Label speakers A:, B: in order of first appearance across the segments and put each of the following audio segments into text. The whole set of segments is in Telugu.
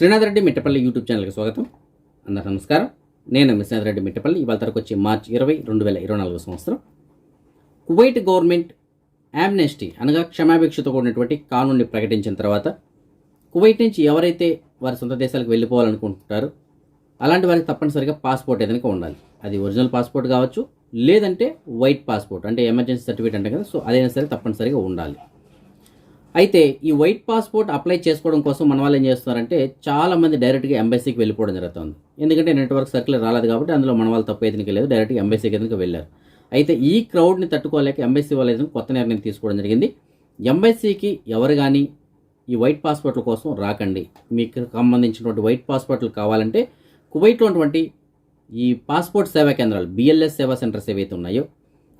A: శ్రీనాథ్ రెడ్డి మిట్టపల్లి యూట్యూబ్ ఛానల్కి స్వాగతం. అందరూ నమస్కారం. నేను విశ్వనాథ్ రెడ్డి మిట్టపల్లి. ఇవాళ తరకు వచ్చి మార్చి ఇరవై రెండు వేల ఇరవై నాలుగు సంవత్సరం. కువైట్ గవర్నమెంట్ యామ్నెస్టీ అనగా క్షమాభిక్షతో కూడినటువంటి కానూన్ని ప్రకటించిన తర్వాత కువైట్ నుంచి ఎవరైతే వారి సొంత దేశాలకు వెళ్ళిపోవాలనుకుంటున్నారో అలాంటి వారికి తప్పనిసరిగా పాస్పోర్ట్ ఏదైనా ఉండాలి. అది ఒరిజినల్ పాస్పోర్ట్ కావచ్చు లేదంటే వైట్ పాస్పోర్ట్ అంటే ఎమర్జెన్సీ సర్టిఫికేట్ అంటే కదా సో అదైనా సరే తప్పనిసరిగా ఉండాలి. అయితే ఈ వైట్ పాస్పోర్ట్ అప్లై చేసుకోవడం కోసం మన వాళ్ళు ఏం చేస్తున్నారంటే చాలా మంది డైరెక్ట్గా ఎంబసీకి వెళ్ళిపోవడం జరుగుతుంది. ఎందుకంటే నెట్వర్క్ సర్కిల్ రాలేదు కాబట్టి అందులో మన వాళ్ళు తప్పు అయితే లేదు డైరెక్ట్గా ఎంబసీకి ఎదురుగా వెళ్ళారు. అయితే ఈ క్రౌడ్ని తట్టుకోలేక ఎంబసీ వాళ్ళు కొత్త నిర్ణయం తీసుకోవడం జరిగింది. ఎంబసీకి ఎవరు కానీ ఈ వైట్ పాస్పోర్ట్ల కోసం రాకండి. మీకు సంబంధించినటువంటి వైట్ పాస్పోర్ట్లు కావాలంటే కువైట్లో ఉన్నటువంటి ఈ పాస్పోర్ట్ సేవా కేంద్రాలు బిఎల్ఎస్ సేవా సెంటర్స్ ఏవైతే ఉన్నాయో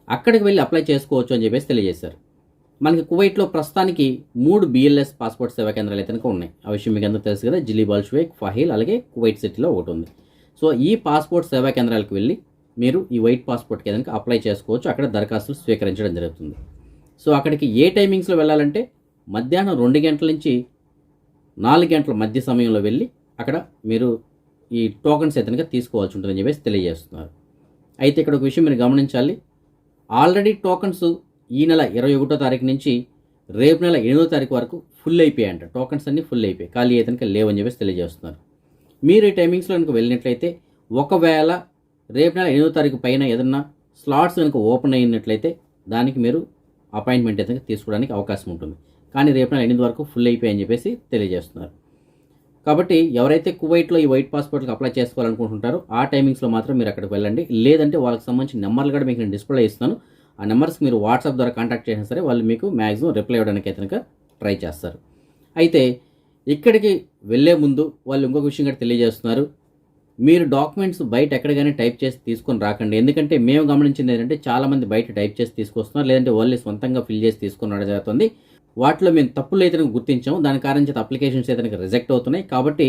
A: అక్కడికి వెళ్ళి అప్లై చేసుకోవచ్చు అని చెప్పేసి తెలియజేశారు. మనకి కువైట్లో ప్రస్తుతానికి మూడు బిఎల్ఎస్ పాస్పోర్ట్ సేవా కేంద్రాలు అయితే ఉన్నాయి. ఆ విషయం మీకు అందరూ తెలుసు కదా జిలీబాల్ షువేక్ ఫహీల్ అలాగే కువైట్ సిటీలో ఒకటి ఉంది. సో ఈ పాస్పోర్ట్ సేవా కేంద్రాలకు వెళ్ళి మీరు ఈ వైట్ పాస్పోర్ట్కి ఏదైనా అప్లై చేసుకోవచ్చు. అక్కడ దరఖాస్తులు స్వీకరించడం జరుగుతుంది. సో అక్కడికి ఏ టైమింగ్స్లో వెళ్ళాలంటే మధ్యాహ్నం రెండు గంటల నుంచి నాలుగు గంటల మధ్య సమయంలో వెళ్ళి అక్కడ మీరు ఈ టోకన్స్ అయితే తీసుకోవాల్సి ఉంటుందని చెప్పేసి తెలియజేస్తున్నారు. అయితే ఇక్కడ ఒక విషయం మీరు గమనించాలి. ఆల్రెడీ టోకన్స్ ఈ నెల ఇరవై ఒకటో తారీఖు నుంచి రేపు నెల ఎనిమిదో తారీఖు వరకు ఫుల్ అయిపోయాయంట టోకన్స్ అన్నీ ఫుల్ అయిపోయాయి. ఖాళీ అయితే కనుక లేవని చెప్పేసి తెలియజేస్తున్నారు. మీరు ఈ టైమింగ్స్లో కనుక వెళ్ళినట్లయితే ఒకవేళ రేపు నెల ఎనిమిదో తారీఖు పైన ఏదన్నా స్లాట్స్ కనుక ఓపెన్ అయినట్లయితే దానికి మీరు అపాయింట్మెంట్ అయితే తీసుకోవడానికి అవకాశం ఉంటుంది. కానీ రేపు నెల ఎనిమిది వరకు ఫుల్ అయిపోయాయని చెప్పేసి తెలియజేస్తున్నారు. కాబట్టి ఎవరైతే కువైట్లో ఈ వైట్ పాస్పోర్ట్కి అప్లై చేసుకోవాలనుకుంటుంటారో ఆ టైమింగ్స్లో మాత్రం మీరు అక్కడికి వెళ్ళండి. లేదంటే వాళ్ళకి సంబంధించిన నెంబర్లు కూడా మీకు నేను డిస్ప్లే ఇస్తాను. ఆ నెంబర్స్కి మీరు వాట్సాప్ ద్వారా కాంటాక్ట్ చేసినా సరే వాళ్ళు మీకు మ్యాక్సిమం రిప్లై ఇవ్వడానికి అయితే కనుక ట్రై చేస్తారు. అయితే ఇక్కడికి వెళ్ళే ముందు వాళ్ళు ఇంకొక విషయం కూడా తెలియజేస్తున్నారు. మీరు డాక్యుమెంట్స్ బయట ఎక్కడికైనా టైప్ చేసి తీసుకొని రాకండి. ఎందుకంటే మేము గమనించింది ఏంటంటే చాలామంది బయట టైప్ చేసి తీసుకొస్తున్నారు. లేదంటే వాళ్ళే సొంతంగా ఫిల్ చేసి తీసుకొని రావడం జరుగుతుంది. వాటిలో మేము తప్పులు అయితే గుర్తించాము. దాని కారణం చేత అప్లికేషన్స్ అయితే రిజెక్ట్ అవుతున్నాయి. కాబట్టి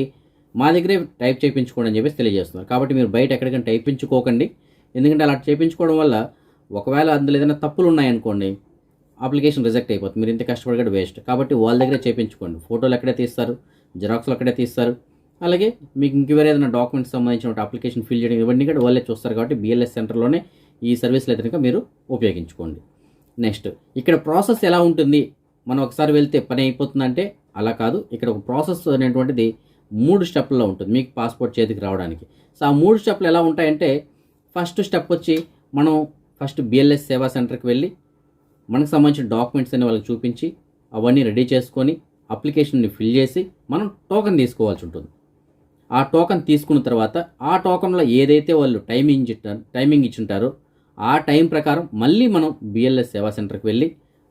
A: మా దగ్గరే టైప్ చేయించుకోండి అని చెప్పేసి తెలియజేస్తున్నారు. కాబట్టి మీరు బయట ఎక్కడికైనా టైపించుకోకండి. ఎందుకంటే అలా చేయించుకోవడం వల్ల ఒకవేళ అందులో ఏదైనా తప్పులు ఉన్నాయనుకోండి అప్లికేషన్ రిజెక్ట్ అయిపోతుంది. మీరు ఇంత కష్టపడి వేస్ట్ కాబట్టి వాళ్ళ దగ్గరే చేయించుకోండి ఫోటోలు ఎక్కడే తీస్తారు జిరాక్స్లు ఎక్కడే తీస్తారు. అలాగే మీకు ఇంక వేరే ఏదైనా డాక్యుమెంట్స్ సంబంధించిన అప్లికేషన్ ఫిల్ చేయడం ఇవన్నీ కూడా వాళ్ళే చూస్తారు కాబట్టి బిఎల్ఎస్ సెంటర్లోనే ఈ సర్వీస్లు అయితే మీరు ఉపయోగించుకోండి. నెక్స్ట్ ఇక్కడ ప్రాసెస్ ఎలా ఉంటుంది? మనం ఒకసారి వెళ్తే పని అయిపోతుందంటే అలా కాదు. ఇక్కడ ఒక ప్రాసెస్ అనేటువంటిది మూడు స్టెప్లలో ఉంటుంది. మీకు పాస్పోర్ట్ చేతికి రావడానికి. సో ఆ మూడు స్టెప్లు ఎలా ఉంటాయంటే ఫస్ట్ స్టెప్ వచ్చి మనం ఫస్ట్ బిఎల్ఎస్ సేవా సెంటర్కి వెళ్ళి మనకు సంబంధించిన డాక్యుమెంట్స్ అన్ని వాళ్ళకి చూపించి అవన్నీ రెడీ చేసుకొని అప్లికేషన్ని ఫిల్ చేసి మనం టోకెన్ తీసుకోవాల్సి ఉంటుంది. ఆ టోకెన్ తీసుకున్న తర్వాత ఆ టోకెన్లో ఏదైతే వాళ్ళు టైమింగ్ టైమింగ్ ఇచ్చింటారో ఆ టైం ప్రకారం మళ్ళీ మనం బిఎల్ఎస్ సేవా సెంటర్కి వెళ్ళి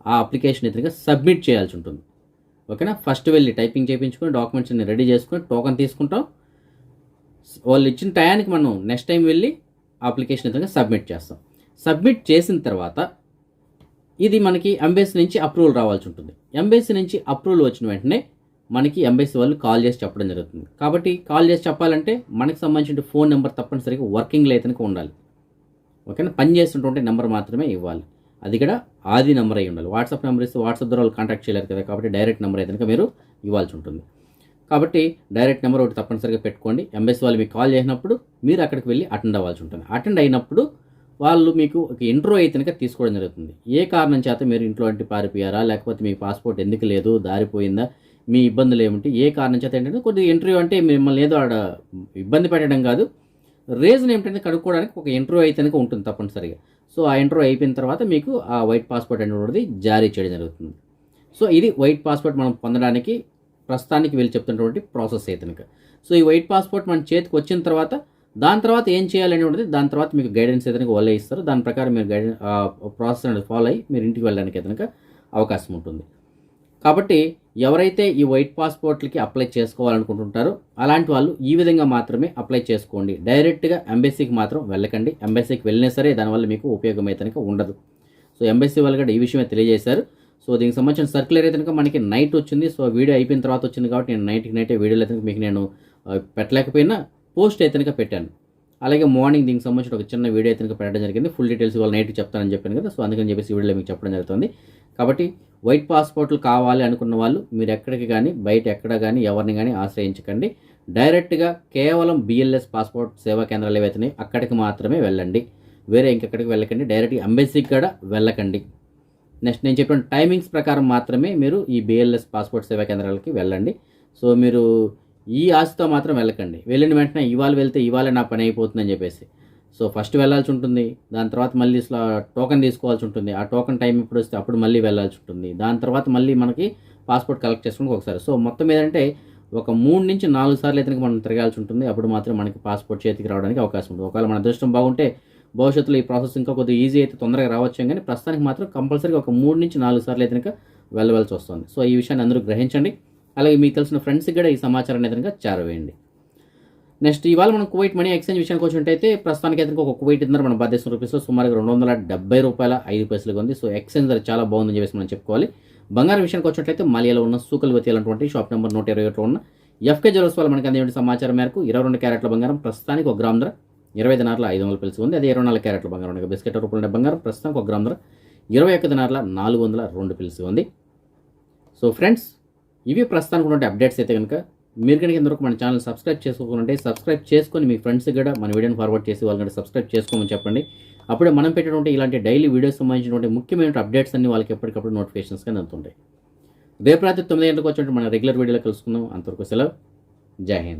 A: ఆ అప్లికేషన్ ఎదురుగా సబ్మిట్ చేయాల్సి ఉంటుంది. ఓకేనా? ఫస్ట్ వెళ్ళి టైపింగ్ చేయించుకొని డాక్యుమెంట్స్ అన్ని రెడీ చేసుకొని టోకెన్ తీసుకుంటాం. వాళ్ళు ఇచ్చిన టయానికి మనం నెక్స్ట్ టైం వెళ్ళి అప్లికేషన్ ఎదురుగా సబ్మిట్ చేస్తాం. సబ్మిట్ చేసిన తర్వాత ఇది మనకి ఎంబెసీ నుంచి అప్రూవల్ రావాల్సి ఉంటుంది. ఎంబెసీ నుంచి అప్రూవల్ వచ్చిన వెంటనే మనకి ఎంబెసీ వాళ్ళు కాల్ చేసి చెప్పడం జరుగుతుంది. కాబట్టి కాల్ చేసి చెప్పాలంటే మనకి సంబంధించిన ఫోన్ నెంబర్ తప్పనిసరిగా వర్కింగ్లో అయితే ఉండాలి. ఓకేనా? పని చేస్తున్నటువంటి నెంబర్ మాత్రమే ఇవ్వాలి. అది కూడా ఆది నెంబర్ అయి ఉండాలి. వాట్సాప్ నెంబర్ ఇస్తే వాట్సాప్ ద్వారా వాళ్ళు కాంటాక్ట్ చేయలేరు కదా కాబట్టి డైరెక్ట్ నెంబర్ అయితే మీరు ఇవ్వాల్సి ఉంటుంది. కాబట్టి డైరెక్ట్ నెంబర్ ఒకటి తప్పనిసరిగా పెట్టుకోండి. ఎంబెస్ వాళ్ళు మీకు కాల్ చేసినప్పుడు మీరు అక్కడికి వెళ్ళి అటెండ్ అవ్వాల్సి ఉంటుంది. అటెండ్ అయినప్పుడు వాళ్ళు మీకు ఒక ఇంట్రో అయితే కనుక తీసుకోవడం జరుగుతుంది. ఏ కారణం చేత మీరు ఇంట్లో అంటే పారిపోయారా? లేకపోతే మీ పాస్పోర్ట్ ఎందుకు లేదు? దారిపోయిందా మీ ఇబ్బందులు ఏమిటి? ఏ కారణం చేత ఏంటంటే కొద్దిగా ఇంటర్వ్యూ అంటే మిమ్మల్ని ఏదో ఆడ ఇబ్బంది పెట్టడం కాదు. రీజన్ ఏమిటంటే కనుక్కోవడానికి ఒక ఇంటర్వ్యూ అయితే కనుక ఉంటుంది తప్పనిసరిగా. సో ఆ ఇంటర్వ్యూ అయిపోయిన తర్వాత మీకు ఆ వైట్ పాస్పోర్ట్ అనేది జారీ చేయడం జరుగుతుంది. సో ఇది వైట్ పాస్పోర్ట్ మనం పొందడానికి ప్రస్తుతానికి వీళ్ళు చెప్తున్నటువంటి ప్రాసెస్ అయితే కనుక. సో ఈ వైట్ పాస్పోర్ట్ మన చేతికి వచ్చిన తర్వాత దాని తర్వాత ఏం చేయాలని ఉంటుంది దాని తర్వాత మీకు గైడెన్స్ ఏదైనా వాళ్ళే ఇస్తారు. దాని ప్రకారం మీరు గైడెన్స్ ప్రాసెస్ అనేది ఫాలో అయ్యి మీరు ఇంటికి వెళ్ళడానికి ఏదైనా అవకాశం ఉంటుంది. కాబట్టి ఎవరైతే ఈ వైట్ పాస్పోర్ట్లకి అప్లై చేసుకోవాలనుకుంటుంటారో అలాంటి వాళ్ళు ఈ విధంగా మాత్రమే అప్లై చేసుకోండి. డైరెక్ట్గా ఎంబెసీకి మాత్రం వెళ్ళకండి. ఎంబెసీకి వెళ్ళినా సరే దానివల్ల మీకు ఉపయోగం అయితే ఉండదు. సో ఎంబెసీ వాళ్ళు కూడా ఈ విషయమే తెలియజేశారు. సో దీనికి సంబంధించిన సర్క్యులర్ అయితే మనకి నైట్ వచ్చింది. సో వీడియో అయిపోయిన తర్వాత వచ్చింది కాబట్టి నేను నైట్కి నైటే వీడియోలు అయితే మీకు నేను పెట్టలేకపోయినా పోస్ట్ అయితే కనుక పెట్టాను. అలాగే మార్నింగ్ దీనికి సంబంధించిన ఒక చిన్న వీడియో అయితే పెట్టడం జరిగింది. ఫుల్ డీటెయిల్స్ ఇవాళ నైట్ చెప్తానని చెప్పాను కదా. సో అందుకని చెప్పేసి వీడియోలో మీకు చెప్పడం జరుగుతుంది. కాబట్టి వైట్ పాస్పోర్ట్లు కావాలి అనుకున్న వాళ్ళు మీరు ఎక్కడికి కానీ బయట ఎక్కడ కానీ ఎవరిని కానీ ఆశ్రయించకండి. డైరెక్ట్గా కేవలం బిఎల్ఎస్ పాస్పోర్ట్ సేవా కేంద్రాలు ఏవైతున్నాయి అక్కడికి మాత్రమే వెళ్ళండి. వేరే ఇంకెక్కడికి వెళ్ళకండి. డైరెక్ట్గా ఎంబెసీకి కూడా వెళ్ళకండి. నెక్స్ట్ నేను చెప్పిన టైమింగ్స్ ప్రకారం మాత్రమే మీరు ఈ బిఎల్ఎస్ పాస్పోర్ట్ సేవా కేంద్రాలకి వెళ్ళండి. సో మీరు ఈ ఆశతో మాత్రం వెళ్ళకండి. వెళ్ళిన వెంటనే ఇవాళ వెళ్తే ఇవాళ నా పని అయిపోతుందని చెప్పేసి. సో ఫస్ట్ వెళ్ళాల్సి ఉంటుంది. దాని తర్వాత మళ్ళీ టోకెన్ తీసుకోవాల్సి ఉంటుంది. ఆ టోకెన్ టైం ఇప్పుడు వస్తే అప్పుడు మళ్ళీ వెళ్ళాల్సి ఉంటుంది. దాని తర్వాత మళ్ళీ మనకి పాస్పోర్ట్ కలెక్ట్ చేసుకుని ఒకసారి. సో మొత్తం ఏదంటే ఒక మూడు నుంచి నాలుగు సార్లు అయితే మనం తిరగాల్సి ఉంటుంది. అప్పుడు మాత్రం మనకి పాస్పోర్ట్ చేతికి రావడానికి అవకాశం ఉంటుంది. ఒకవేళ మన అదృష్టం బాగుంటే భవిష్యత్తులో ఈ ప్రాసెస్ ఇంకా కొద్దిగా ఈజీ అయితే తొందరగా రావచ్చు కానీ ప్రస్తుతానికి మాత్రం కంపల్సరీగా ఒక మూడు నుంచి నాలుగు సార్లు అయితే వెళ్ళవలసి వస్తుంది. సో ఈ విషయాన్ని అందరూ గ్రహించండి. అలాగే మీకు తెలిసిన ఫ్రెండ్స్కి కూడా ఈ సమాచారాన్ని అయితే చేరవేయండి. నెక్స్ట్ ఇవాళ మనం కువైట్ మనీ ఎక్స్చేంజ్ విషయానికి వచ్చినట్టయితే ప్రస్తుతానికి అయితే ఒక కువైట్ ధర మన భారతదేశం రూపీస్లో సుమారుగా రెండు వందల డెబ్బై రూపాయల ఐదు పైసలుగా ఉంది. సో ఎక్స్చేంజ్ చాలా బాగుందని చెప్పేసి మనం చెప్పుకోవాలి. బంగారం విషయానికి వచ్చినట్లయితే మలియాలో ఉన్న సూకల్వతి అలాంటి షాప్ నెంబర్ నూట ఇరవై ఒకటిలో ఉన్న ఎఫ్కే జ్యువెల్స్ వాళ్ళు మనకి అందించిన సమాచారం మేరకు ఇరవై రెండు క్యారెట్ల బంగారం ప్రస్తుతానికి ఒక గ్రామ్ ధర ఇరవై దినార్ల ఐదు వందల పిలిచి ఉంది. అదే ఇరవై నాలుగు క్యారెట్ల బంగారం ఉండగా బిస్కెట్ రూపంలో బంగారం ప్రస్తుతానికి ఒక గ్రామ్ ధర ఇరవై ఒక్క దినార్ల నాలుగు వందల రెండు పిలిచి ఉంది. సో ఫ్రెండ్స్ ఇవి ప్రస్తుతానికి ఉన్నటువంటి అప్డేట్స్ అయితే కనుక మీరు కనుక ఇంతవరకు మన ఛానల్ సబ్స్క్రైబ్ చేసుకోకుంటే సబ్స్క్రైబ్ చేసుకొని మీ ఫ్రెండ్స్కి కూడా మన వీడియోని ఫార్వర్డ్ చేసి వాళ్ళని సబ్స్క్రైబ్ చేసుకోమని చెప్పండి. అప్పుడే మనం పెట్టినటువంటి ఇలాంటి డైలీ వీడియోస్ సంబంధించినటువంటి ముఖ్యమైన అప్డేట్స్ అన్ని వాళ్ళకి ఎప్పటికప్పుడు నోటిఫికేషన్స్ కానీ అందుతుంటాయి. రేపు రాత్రి తొమ్మిది గంటలకు వచ్చినట్టు మన రెగ్యులర్ వీడియోలో కలుసుకుందాం. అంతవరకు సెలవు. జై హింద్.